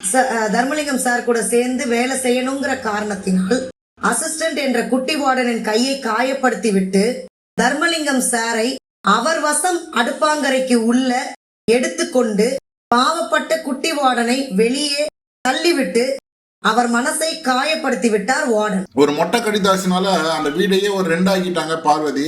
ச- தர்மலிங்கம் சார் கூட சேர்ந்து வேலை செய்யணுங்கிற காரணத்தினால் அசிஸ்டன்ட் என்ற குட்டி வார்டனின் கையை காயப்படுத்தி விட்டு தர்மலிங்கம் சாரை அவர் வசம் அடுப்பாங்கரைக்கு உள்ள எடுத்துக்கொண்டு பாவப்பட்ட குட்டி வார்டனை வெளியே தள்ளிவிட்டு அவர் மனசை காயப்படுத்தி விட்டார் வார்டன். ஒரு மொட்டை கடிதாசினால அந்த வீடையே ஒரு ரெண்டாக்கிட்டாங்க பார்வதி.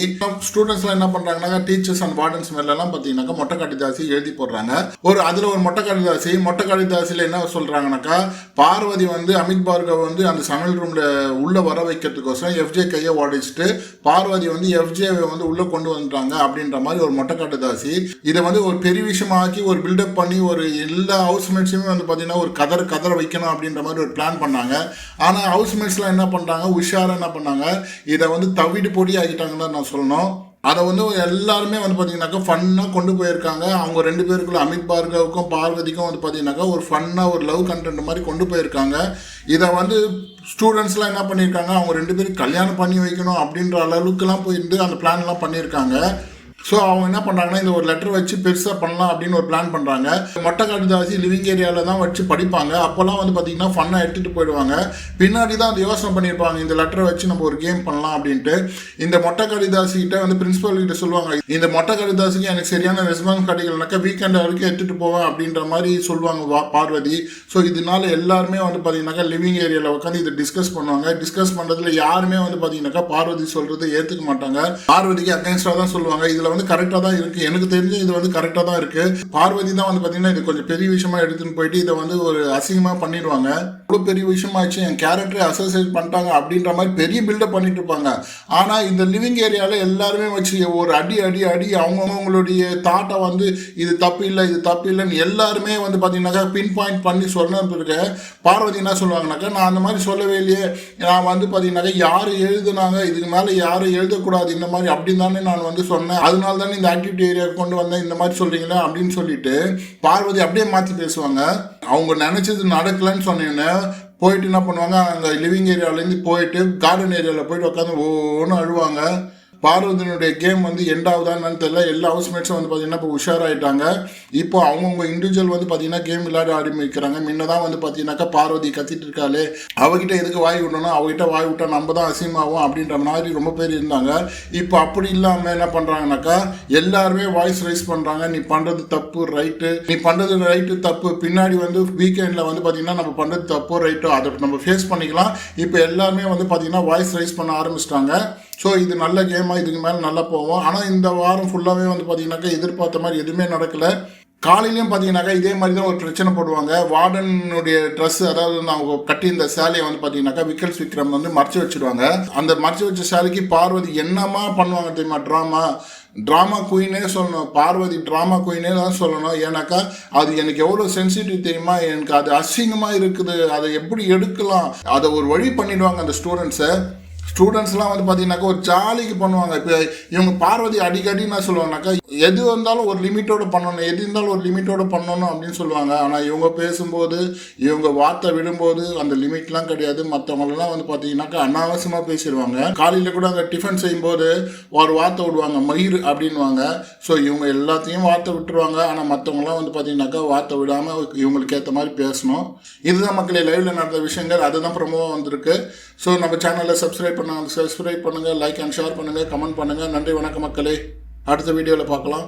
ஸ்டூடெண்ட்ஸ்லாம் என்ன பண்றாங்கன்னா டீச்சர்ஸ் அண்ட் வார்டன்ஸ் மேல எல்லாம் பாத்தீங்கன்னாக்கா மொட்டை கடிதாசி எழுதி போடுறாங்க. ஒரு அதுல ஒரு மொட்டை கடிதாசி மொட்டை கடிதாசில என்ன சொல்றாங்கனாக்கா பார்வதி வந்து அமித் பார்கவ் வந்து அந்த சமையல் ரூம்ல உள்ள வர வைக்கிறதுக்கோசரம் எஃப்ஜே கையை ஓடிச்சிட்டு பார்வதி வந்து எஃப்ஜேவை வந்து உள்ள கொண்டு வந்துட்டாங்க அப்படின்ற மாதிரி ஒரு மொட்டை கடிதாசி. இதை வந்து ஒரு பெரிய விஷயமாக்கி ஒரு பில்டப் பண்ணி ஒரு எல்லா ஹவுஸ்மேட்ஸுமே வந்து பாத்தீங்கன்னா ஒரு கதர் கதற வைக்கணும் அப்படின்ற மாதிரி ஒரு பிளான் பண்ணாங்க. ஆனால் ஹவுஸ்மேட்ஸ்லாம் என்ன பண்ணுறாங்க உஷாராக என்ன பண்ணாங்க? இதை வந்து தவிடு பொடி ஆகிட்டாங்கன்னு தான் நான் சொல்லணும். அதை வந்து எல்லாருமே வந்து பார்த்தீங்கன்னாக்கா ஃபன்னாக கொண்டு போயிருக்காங்க. அவங்க ரெண்டு பேருக்குள்ள அமித் பார்கவுக்கும் பார்வதிக்கும் வந்து பார்த்தீங்கன்னாக்கா ஒரு ஃபன்னாக ஒரு லவ் கண்டென்ட் மாதிரி கொண்டு போயிருக்காங்க. இதை வந்து ஸ்டூடெண்ட்ஸ்லாம் என்ன பண்ணியிருக்காங்க? அவங்க ரெண்டு பேரும் கல்யாணம் பண்ணி வைக்கணும் அப்படின்ற அளவுக்குலாம் போயிருந்து அந்த பிளான்லாம் பண்ணியிருக்காங்க. ஸோ அவங்க என்ன பண்ணுறாங்கன்னா இந்த ஒரு லெட்டர் வச்சு பெருசாக பண்ணலாம் அப்படின்னு ஒரு பிளான் பண்ணுறாங்க மொட்டை கடிதாசி லிவிங் ஏரியாவில் தான் வச்சு படிப்பாங்க. அப்போல்லாம் வந்து பார்த்தீங்கன்னா ஃபன்னாக எடுத்துகிட்டு போயிடுவாங்க. பின்னாடி தான் அந்த யோசனை பண்ணியிருப்பாங்க இந்த லெட்டரை வச்சு நம்ம ஒரு கேம் பண்ணலாம் அப்படின்ட்டு. இந்த மொட்டை கடிதாசி வந்து பிரின்சிபல் கிட்ட சொல்லுவாங்க இந்த மொட்டை கடிதாசிக்கு எனக்கு சரியான ரெஸ்பான்ஸ் கிடைக்கலனாக்கா வீக்கெண்ட் வரைக்கும் எடுத்துகிட்டு போவேன் அப்படின்ற மாதிரி சொல்லுவாங்க வா- பார்வதி. ஸோ இதனால எல்லாருமே வந்து பார்த்தீங்கன்னாக்கா லிவிங் ஏரியாவில் உட்காந்து இதை டிஸ்கஸ் பண்ணுவாங்க. டிஸ்கஸ் பண்ணுறதுல யாருமே வந்து பார்த்தீங்கன்னாக்கா பார்வதி சொல்கிறது ஏற்றுக்க மாட்டாங்க. பார்வதிக்கு அகைன்ஸ்டாக தான் சொல்லுவாங்க இதில் வந்து கரெக்டாக தான் இருக்குது எனக்கு தெரிஞ்சு இது வந்து கரெக்டாக தான் இருக்குது பார்வதி தான் வந்து பார்த்தீங்கன்னா இது கொஞ்சம் பெரிய விஷயமா எடுத்துன்னு போயிட்டு இதை வந்து ஒரு அசிங்கமாக பண்ணிடுவாங்க. இவ்வளோ பெரிய விஷயமாச்சு என் கேரக்டரை அசோசியேட் பண்ணிட்டாங்க அப்படின்ற மாதிரி பெரிய பில்டப் பண்ணிட்டு இருப்பாங்க. ஆனால் இந்த லிவிங் ஏரியாவில் எல்லாருமே வச்சு ஒரு அடி அடி அடி அவங்கவுங்களுடைய தாட்டை வந்து இது தப்பு இல்லை இது தப்பு இல்லைன்னு எல்லாருமே வந்து பார்த்தீங்கன்னாக்கா பின் பாயிண்ட் பண்ணி சொன்ன பிறகு பார்வதி என்ன சொல்லுவாங்கனாக்கா நான் அந்த மாதிரி சொல்லவே இல்லையே. நான் வந்து பார்த்தீங்கன்னாக்கா யார் எழுதுனாங்க? இதுக்கு மேலே யாரும் எழுதக்கூடாது. இந்த மாதிரி அப்படின்னு தானே நான் வந்து சொன்னேன். அதனால தானே இந்த ஆக்டிவிட்டி ஏரியா கொண்டு வந்தேன் இந்த மாதிரி சொல்கிறீங்களா அப்படின்னு சொல்லிட்டு பார்வதி அப்படியே மாற்றி பேசுவாங்க. அவங்க நினச்சது நடக்கலன்னு சொன்னீங்கன்னா போயிட்டு என்ன பண்ணுவாங்க அங்கே லிவிங் ஏரியாவிலேருந்து போயிட்டு கார்டன் ஏரியாவில் போயிட்டு உட்காந்து ஒவ்வொன்றும் அழுவாங்க. பார்வதியினுடைய கேம் வந்து எண்ட் ஆகுதான்னு தெரியல. எல்லா ஹவுஸ்மேட்ஸும் வந்து பார்த்தீங்கன்னா இப்போ உஷாராயிட்டாங்க. இப்போ அவங்கவுங்க இண்டிவிஜுவல் வந்து பார்த்தீங்கன்னா கேம் விளையாட ஆரம்பிக்கிறாங்க. முன்னதான் வந்து பார்த்தீங்கன்னாக்கா பார்வதி கத்திட்டு இருக்காளே. அவகிட்ட எதுக்கு வாய் விடணும் அவகிட்ட வாய் விட்டா நம்ம தான் அசிங்கமாகும் அப்படின்ற மாதிரி ரொம்ப பேர் இருந்தாங்க. இப்போ அப்படி இல்லாமல் என்ன பண்ணுறாங்கனாக்கா எல்லாருமே வாய்ஸ் ரைஸ் பண்ணுறாங்க நீ பண்ணுறது தப்பு ரைட்டு நீ பண்ணுறது ரைட்டு தப்பு. பின்னாடி வந்து வீக்கெண்டில் வந்து பார்த்தீங்கன்னா நம்ம பண்ணுறது தப்பு ரைட்டோ அதை நம்ம ஃபேஸ் பண்ணிக்கலாம். இப்போ எல்லாருமே வந்து பார்த்தீங்கன்னா வாய்ஸ் ரைஸ் பண்ண ஆரம்பிச்சிட்டாங்க. ஸோ இது நல்ல கேம் கேமாக இதுக்கு மேலே நல்லா போவோம். ஆனால் இந்த வாரம் ஃபுல்லாகவே வந்து பார்த்தீங்கன்னாக்கா எதிர்பார்த்த மாதிரி எதுவுமே நடக்கலை. காலையிலையும் பார்த்தீங்கன்னாக்கா இதே மாதிரி தான் ஒரு பிரச்சனை போடுவாங்க. வார்டனுடைய ட்ரெஸ் அதாவது அவங்க கட்டியிருந்த சேலையை வந்து பார்த்தீங்கன்னாக்கா விக்கல்ஸ் விக்ரம் வந்து மறைச்சு வச்சுருவாங்க. அந்த மறைச்சு வச்ச சேலைக்கு பார்வதி என்னமா பண்ணுவாங்க தெரியுமா? ட்ராமா ட்ராமா குயினே சொல்லணும். பார்வதி ட்ராமா குயினே தான் சொல்லணும். ஏன்னாக்கா அது எனக்கு எவ்வளோ சென்சிட்டிவ் தெரியுமா? எனக்கு அது அசிங்கமாக இருக்குது. அதை எப்படி எடுக்கலாம்? அதை ஒரு வழி பண்ணிடுவாங்க அந்த ஸ்டூடெண்ட்ஸை ஸ்டூடெண்ட்ஸ்லாம் வந்து பார்த்தீங்கன்னாக்கா ஒரு ஜாலிக்கு பண்ணுவாங்க. இப்போ இவங்க பார்வதி அடிக்கடி நான் சொல்லுவாங்கனாக்கா எது வந்தாலும் ஒரு லிமிட்டோடு பண்ணணும். எது இருந்தாலும் ஒரு லிமிட்டோட பண்ணணும் அப்படின்னு சொல்லுவாங்க. ஆனால் இவங்க பேசும்போது இவங்க வார்த்தை விடும்போது அந்த லிமிட்லாம் கிடையாது. மற்றவங்களெல்லாம் வந்து பார்த்தீங்கன்னாக்கா அனாவசியமாக பேசிடுவாங்க. காலையில் கூட அங்கே டிஃபன் செய்யும்போது ஒரு வார்த்தை விடுவாங்க. மயிர் அப்படின்வாங்க ஸோ இவங்க எல்லாத்தையும் வார்த்தை விட்டுருவாங்க. ஆனால் மற்றவங்களாம் வந்து பார்த்தீங்கன்னாக்கா வார்த்தை விடாமல் இவங்களுக்கு ஏற்ற மாதிரி பேசணும். இதுதான் மக்களே லைவில் நடந்த விஷயங்கள். அதுதான் ப்ரமோவாக வந்திருக்கு. ஸோ நம்ம சேனலில் சப்ஸ்கிரைப் பண்ணுங்க சப்ஸ்கிரைப் பண்ணுங்கள் லைக் அண்ட் ஷேர் பண்ணுங்கள் கமெண்ட் பண்ணுங்கள் நன்றி வணக்கம் மக்களே. அடுத்த வீடியோவில் பார்க்கலாம்.